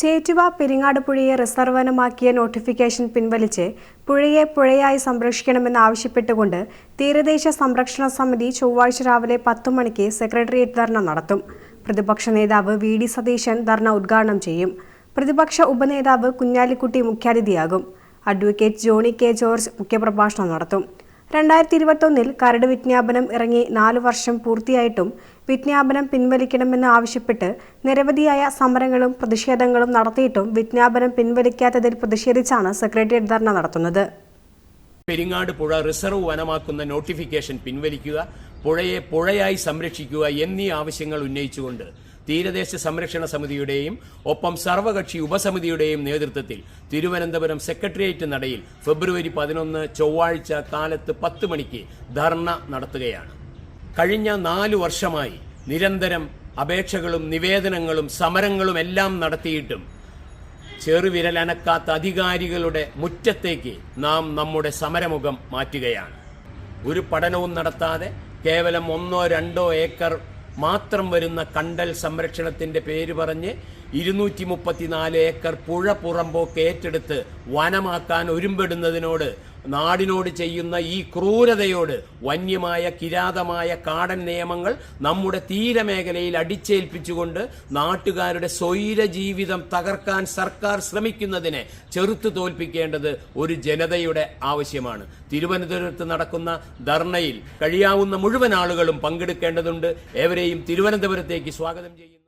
ചേറ്റുവ പെരിങ്ങാട് പുഴയെ റിസർവനമാക്കിയ നോട്ടിഫിക്കേഷൻ പിൻവലിച്ച് പുഴയെ പുഴയായി സംരക്ഷിക്കണമെന്നാവശ്യപ്പെട്ടുകൊണ്ട് തീരദേശ സംരക്ഷണ സമിതി ചൊവ്വാഴ്ച രാവിലെ പത്തു മണിക്ക് സെക്രട്ടേറിയറ്റ് ധർണ നടത്തും. പ്രതിപക്ഷ നേതാവ് വി ഡി സതീശൻ ധർണ ഉദ്ഘാടനം ചെയ്യും. പ്രതിപക്ഷ ഉപനേതാവ് കുഞ്ഞാലിക്കുട്ടി മുഖ്യാതിഥിയാകും. അഡ്വക്കേറ്റ് ജോണി കെ ജോർജ് മുഖ്യപ്രഭാഷണം നടത്തും. രണ്ടായിരത്തി ഇരുപത്തൊന്നിൽ കരട് വിജ്ഞാപനം ഇറങ്ങി നാലു വർഷം പൂർത്തിയായിട്ടും വിജ്ഞാപനം പിൻവലിക്കണമെന്ന് ആവശ്യപ്പെട്ട് നിരവധിയായ സമരങ്ങളും പ്രതിഷേധങ്ങളും നടത്തിയിട്ടും വിജ്ഞാപനം പിൻവലിക്കാത്തതിൽ പ്രതിഷേധിച്ചാണ് സെക്രട്ടേറിയറ്റ് ധർണ നടത്തുന്നത്. പെരിങ്ങാട് പുഴ റിസർവ് വനമാക്കുന്ന നോട്ടിഫിക്കേഷൻ പിൻവലിക്കുക പുഴയെ പുഴയായി സംരക്ഷിക്കുക എന്നീ ആവശ്യങ്ങൾ ഉന്നയിച്ചുകൊണ്ട് തീരദേശ സംരക്ഷണ സമിതിയുടെയും ഒപ്പം സർവകക്ഷി ഉപസമിതിയുടെയും നേതൃത്വത്തിൽ തിരുവനന്തപുരം സെക്രട്ടേറിയറ്റ് നടയിൽ ഫെബ്രുവരി പതിനൊന്ന് ചൊവ്വാഴ്ച കാലത്ത് പത്ത് മണിക്ക് ധർണ നടത്തുകയാണ്. കഴിഞ്ഞ നാലു വർഷമായി നിരന്തരം അപേക്ഷകളും നിവേദനങ്ങളും സമരങ്ങളും എല്ലാം നടത്തിയിട്ടും ചെറുവിരലനക്കാത്ത അധികാരികളുടെ മുറ്റത്തേക്ക് നാം നമ്മുടെ സമരമുഖം മാറ്റുകയാണ്. ഒരു പഠനവും നടത്താതെ കേവലം ഒന്നോ രണ്ടോ ഏക്കർ മാത്രം വരുന്ന കണ്ടൽ സംരക്ഷണത്തിന്റെ പേര് പറഞ്ഞ് ഇരുന്നൂറ്റി മുപ്പത്തിനാല് ഏക്കർ പുഴ പുറമ്പോക്ക് ഏറ്റെടുത്ത് വനമാക്കാൻ ഒരുമ്പെടുന്നതിനോട് നാടിനോട് ചെയ്യുന്ന ഈ ക്രൂരതയോട് വന്യമായ കിരാതമായ കാടൻ നിയമങ്ങൾ നമ്മുടെ തീരമേഖലയിൽ അടിച്ചേൽപ്പിച്ചുകൊണ്ട് നാട്ടുകാരുടെ സ്വൈര ജീവിതം തകർക്കാൻ സർക്കാർ ശ്രമിക്കുന്നതിനെ ചെറുത്തു തോൽപ്പിക്കേണ്ടത് ഒരു ജനതയുടെ ആവശ്യമാണ്. തിരുവനന്തപുരത്ത് നടക്കുന്ന ധർണയിൽ കഴിയാവുന്ന മുഴുവൻ ആളുകളും പങ്കെടുക്കേണ്ടതുണ്ട്. ഏവരെയും തിരുവനന്തപുരത്തേക്ക് സ്വാഗതം ചെയ്യുന്നു.